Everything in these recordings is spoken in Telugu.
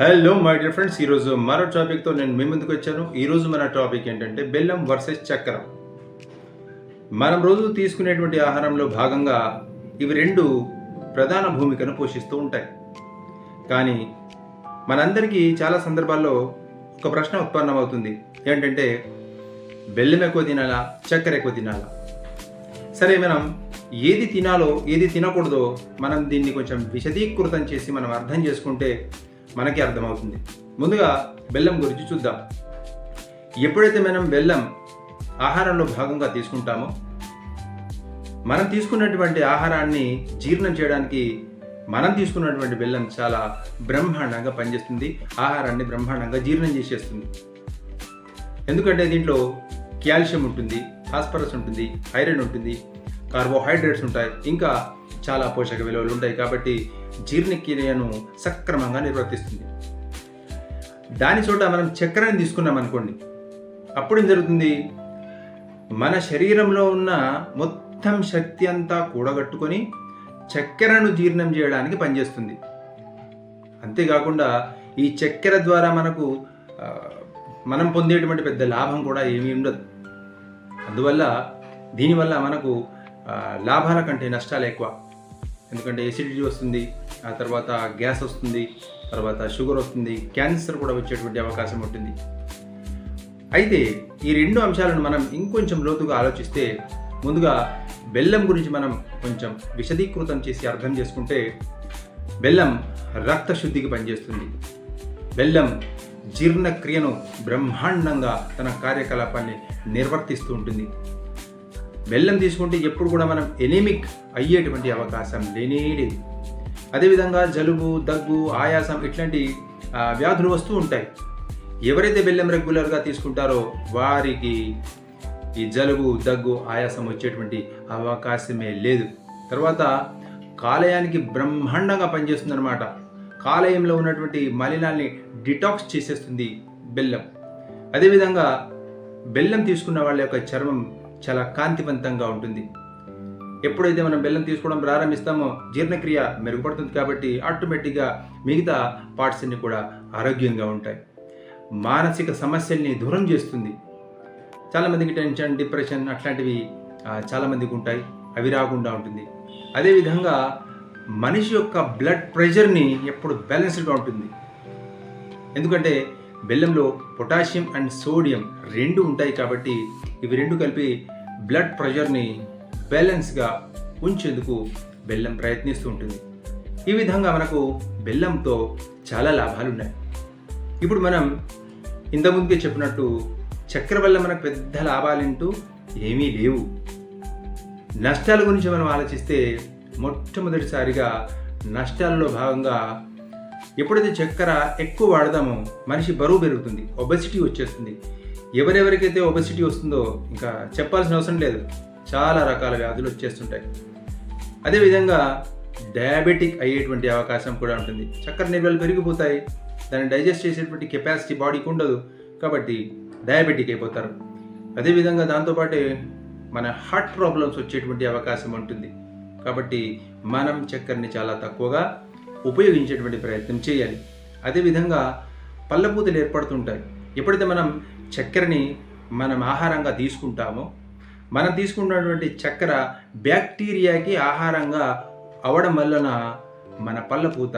హలో మై డియర్ ఫ్రెండ్స్ ఈరోజు మరో టాపిక్తో నేను మీ ముందుకు వచ్చాను. ఈరోజు మన టాపిక్ ఏంటంటే బెల్లం వర్సెస్ చక్కెరం మనం రోజు తీసుకునేటువంటి ఆహారంలో భాగంగా ఇవి రెండు ప్రధాన భూమికను పోషిస్తూ ఉంటాయి. కానీ మనందరికీ చాలా సందర్భాల్లో ఒక ప్రశ్న ఉత్పన్నమవుతుంది. ఏంటంటే బెల్లం ఎక్కువ తినాలా చక్కెర ఎక్కువ తినాలా? సరే మనం ఏది తినాలో ఏది తినకూడదో మనం దీన్ని కొంచెం విశదీకృతం చేసి మనం అర్థం చేసుకుంటే మనకి అర్థమవుతుంది. ముందుగా బెల్లం గురించి చూద్దాం. ఎప్పుడైతే మనం బెల్లం ఆహారంలో భాగంగా తీసుకుంటామో మనం తీసుకున్నటువంటి ఆహారాన్ని జీర్ణం చేయడానికి మనం తీసుకున్నటువంటి బెల్లం చాలా బ్రహ్మాండంగా పనిచేస్తుంది ఆహారాన్ని బ్రహ్మాండంగా జీర్ణం చేసేస్తుంది. ఎందుకంటే దీంట్లో కాల్షియం ఉంటుంది ఫాస్ఫరస్ ఉంటుంది ఐరన్ ఉంటుంది కార్బోహైడ్రేట్స్ ఉంటాయి ఇంకా చాలా పోషక విలువలు ఉంటాయి కాబట్టి జీర్ణక్రియను సక్రమంగా నిర్వర్తిస్తుంది. దాని చోట మనం చక్కెరని తీసుకున్నాం అనుకోండి. అప్పుడు ఏం జరుగుతుంది? మన శరీరంలో ఉన్న మొత్తం శక్తి అంతా కూడగట్టుకొని చక్కెరను జీర్ణం చేయడానికి పనిచేస్తుంది. అంతేకాకుండా ఈ చక్కెర ద్వారా మనకు మనం పొందేటువంటి పెద్ద లాభం కూడా ఏమీ ఉండదు. అందువల్ల దీనివల్ల మనకు లాభాల కంటే నష్టాలు ఎక్కువ. ఎందుకంటే ఎసిడిటీ వస్తుంది ఆ తర్వాత గ్యాస్ వస్తుంది తర్వాత షుగర్ వస్తుంది క్యాన్సర్ కూడా వచ్చేటువంటి అవకాశం ఉంటుంది. అయితే ఈ రెండు అంశాలను మనం ఇంకొంచెం లోతుగా ఆలోచిస్తే ముందుగా బెల్లం గురించి మనం కొంచెం విశదీకృతం చేసి అర్థం చేసుకుంటే బెల్లం రక్త శుద్ధికి పనిచేస్తుంది. బెల్లం జీర్ణక్రియను బ్రహ్మాండంగా తన కార్యకలాపాన్ని నిర్వర్తిస్తూ ఉంటుంది. బెల్లం తీసుకుంటే ఎప్పుడు కూడా మనం ఎనిమిక్ అయ్యేటువంటి అవకాశం లేనేది. లేదు అదేవిధంగా జలుబు దగ్గు ఆయాసం ఇట్లాంటి వ్యాధులు వస్తూ ఉంటాయి. ఎవరైతే బెల్లం రెగ్యులర్గా తీసుకుంటారో వారికి ఈ జలుబు దగ్గు ఆయాసం వచ్చేటువంటి అవకాశమే లేదు. తర్వాత కాలేయానికి బ్రహ్మాండంగా పనిచేస్తుంది అనమాట కాలేయంలో ఉన్నటువంటి మలినాల్ని డిటాక్స్ చేసేస్తుంది బెల్లం. అదేవిధంగా బెల్లం తీసుకున్న వాళ్ళ యొక్క చర్మం చాలా కాంతివంతంగా ఉంటుంది. ఎప్పుడైతే మనం బెల్లం తీసుకోవడం ప్రారంభిస్తామో జీర్ణక్రియ మెరుగుపడుతుంది కాబట్టి ఆటోమేటిక్గా మిగతా పార్ట్స్ అన్ని కూడా ఆరోగ్యంగా ఉంటాయి. మానసిక సమస్యల్ని దూరం చేస్తుంది. చాలామందికి టెన్షన్ డిప్రెషన్ అట్లాంటివి చాలామందికి ఉంటాయి. అవి రాకుండా ఉంటుంది. అదేవిధంగా మనిషి యొక్క బ్లడ్ ప్రెషర్ని ఎప్పుడు బ్యాలెన్స్డ్గా ఉంటుంది. ఎందుకంటే బెల్లంలో పొటాషియం అండ్ సోడియం రెండు ఉంటాయి కాబట్టి ఇవి రెండు కలిపి బ్లడ్ ప్రెషర్ని బ్యాలెన్స్గా ఉంచేందుకు బెల్లం ప్రయత్నిస్తూ ఉంటుంది. ఈ విధంగా మనకు బెల్లంతో చాలా లాభాలు ఉన్నాయి ఇప్పుడు మనం ఇంతకుముందుకే చెప్పినట్టు చక్కెర వల్ల మనకు పెద్ద లాభాలంటూ ఏమీ లేవు. నష్టాల గురించి మనం ఆలోచిస్తే మొట్టమొదటిసారిగా నష్టాలలో భాగంగా ఎప్పుడైతే చక్కెర ఎక్కువ వాడదామో మనిషి బరువు పెరుగుతుంది ఒబెసిటీ వచ్చేస్తుంది. ఎవరెవరికైతే ఒబెసిటీ వస్తుందో ఇంకా చెప్పాల్సిన అవసరం లేదు చాలా రకాల వ్యాధులు వచ్చేస్తుంటాయి. అదేవిధంగా డయాబెటిక్ అయ్యేటువంటి అవకాశం కూడా ఉంటుంది. చక్కెర నిల్వలు పెరిగిపోతాయి దాన్ని డైజెస్ట్ చేసేటువంటి కెపాసిటీ బాడీకి ఉండదు కాబట్టి డయాబెటిక్ అయిపోతారు. అదేవిధంగా దాంతోపాటే మన హార్ట్ ప్రాబ్లమ్స్ వచ్చేటువంటి అవకాశం ఉంటుంది. కాబట్టి మనం చక్కెరని చాలా తక్కువగా ఉపయోగించేటువంటి ప్రయత్నం చేయాలి. అదేవిధంగా పళ్ళపూతలు ఏర్పడుతుంటాయి. ఎప్పుడైతే మనం చక్కెరని మనం ఆహారంగా తీసుకుంటామో. మనం తీసుకున్నటువంటి చక్కెర బ్యాక్టీరియాకి ఆహారంగా అవడం వలన మన పళ్ళపూత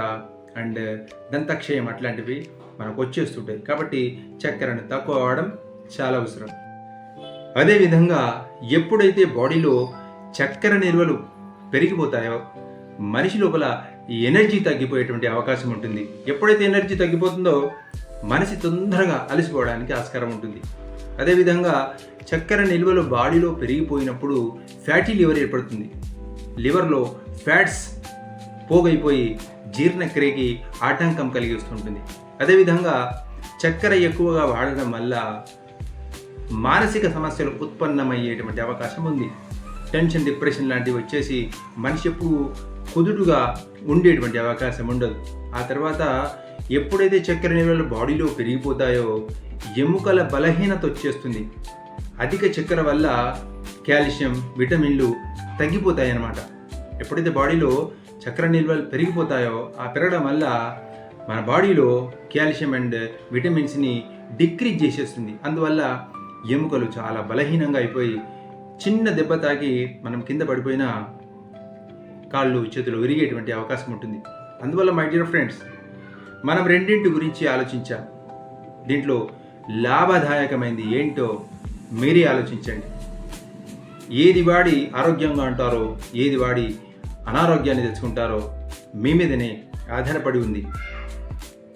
అండ్ దంతక్షయం అట్లాంటివి మనకు వచ్చేస్తుంటాయి. కాబట్టి చక్కెరను తక్కువ అవడం చాలా అవసరం. అదేవిధంగా ఎప్పుడైతే బాడీలో చక్కెర నిల్వలు పెరిగిపోతాయో మనిషి లోపల ఎనర్జీ తగ్గిపోయేటువంటి అవకాశం ఉంటుంది. ఎప్పుడైతే ఎనర్జీ తగ్గిపోతుందో మనిషి తొందరగా అలసిపోవడానికి ఆస్కారం ఉంటుంది. అదేవిధంగా చక్కెర నిల్వలు బాడీలో పెరిగిపోయినప్పుడు ఫ్యాటీ లివర్ ఏర్పడుతుంది. లివర్లో ఫ్యాట్స్ పోగైపోయి జీర్ణక్రియకి ఆటంకం కలిగి వస్తుంటుంది అదేవిధంగా చక్కెర ఎక్కువగా వాడడం వల్ల మానసిక సమస్యలు ఉత్పన్నమయ్యేటువంటి అవకాశం ఉంది. టెన్షన్ డిప్రెషన్ లాంటివి వచ్చేసి మనిషి ఎప్పుడు కుదుటుగా ఉండేటువంటి అవకాశం ఉండదు. ఆ తర్వాత ఎప్పుడైతే చక్కెర నిల్వలు బాడీలో పెరిగిపోతాయో ఎముకల బలహీనత వచ్చేస్తుంది. అధిక చక్కెర వల్ల కాల్షియం విటమిన్లు తగ్గిపోతాయి అన్నమాట ఎప్పుడైతే బాడీలో చక్కెర నిల్వలు పెరిగిపోతాయో ఆ పెరగడం వల్ల మన బాడీలో కాల్షియం అండ్ విటమిన్స్ని డిక్రీజ్ చేసేస్తుంది. అందువల్ల ఎముకలు చాలా బలహీనంగా అయిపోయి చిన్న దెబ్బ తాకి మనం కింద పడిపోయినా కాళ్ళు చేతులు విరిగేటువంటి అవకాశం ఉంటుంది. అందువల్ల మై డియర్ ఫ్రెండ్స్ మనం రెండింటి గురించి ఆలోచించాం దీంట్లో లాభదాయకమైంది ఏంటో మీరే ఆలోచించండి. ఏది వాడి ఆరోగ్యంగా అంటారో ఏది వాడి అనారోగ్యాన్ని తెచ్చుకుంటారో మీ మీదనే ఆధారపడి ఉంది.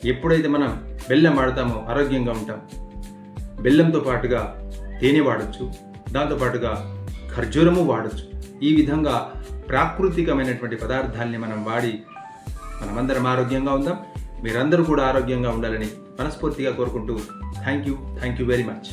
ఎప్పుడైతే మనం బెల్లం వాడతామో ఆరోగ్యంగా ఉంటాం. బెల్లంతో పాటుగా తేనె వాడచ్చు. దాంతో పాటుగా ఖర్జూరము వాడచ్చు. ఈ విధంగా ప్రాకృతికమైనటువంటి పదార్థాల్ని మనం వాడి మనమందరం ఆరోగ్యంగా ఉందాం. మీరందరూ కూడా ఆరోగ్యంగా ఉండాలని మనస్ఫూర్తిగా కోరుకుంటూ thank you thank you very much